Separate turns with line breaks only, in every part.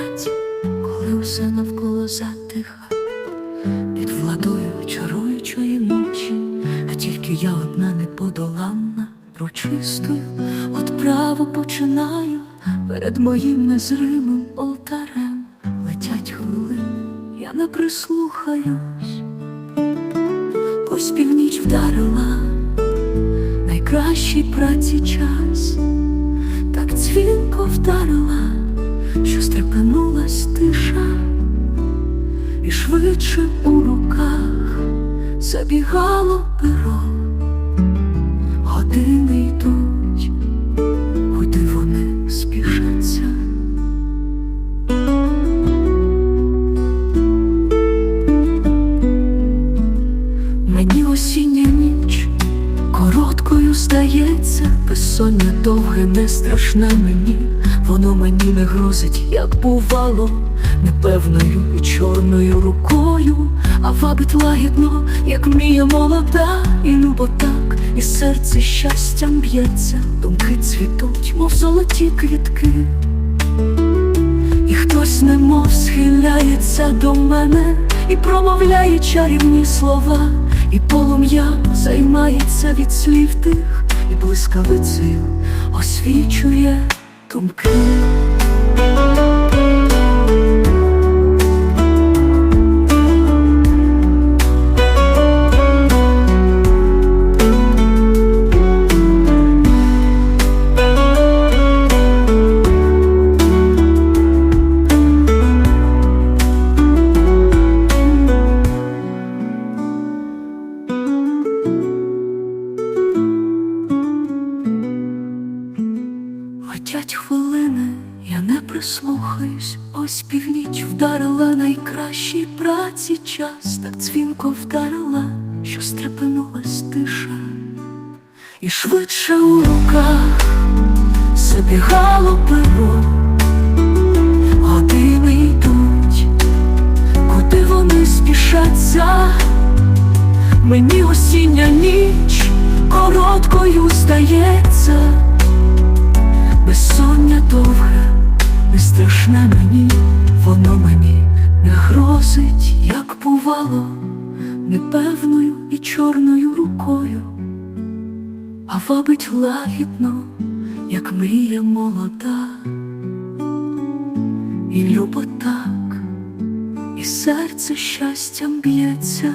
мить, коли усе навколо затиха, під владою чаруючої ночі, а тільки я одна неподоланна, прочистою Отправу починаю перед моїм незримим олтарем. Летять хвилини, я не прислухаюсь, ось північ вдарила найкращій праці час, так дзвінко вдарила. Забігало перо, години йдуть, куди вони спішаться. Мені осіння ніч короткою здається, безсоння довге, не страшне мені, воно мені не грозить, як бувало, непевною і чорною рукою, а вабить лагідно, як мрія молода, і любо так, і серце щастям б'ється, думки цвітуть, мов золоті квітки. І хтось немов схиляється до мене і промовляє чарівні слова, і полум'я займається від слів тих, і блискавицею освічує думки. Летять хвилини, я не прислухаюсь, ось північ вдарила найкращій праці час, так дзвінко вдарила, що стрепенулась тиша, і швидше у руках забігало перо, години йдуть, куди вони спішаться, мені осіння ніч короткою здається. Як непевною і чорною рукою, а вабить лагідно, як мрія молода, і любо так, і серце щастям б'ється,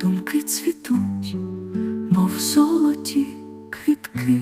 думки цвітуть, мов золоті квітки.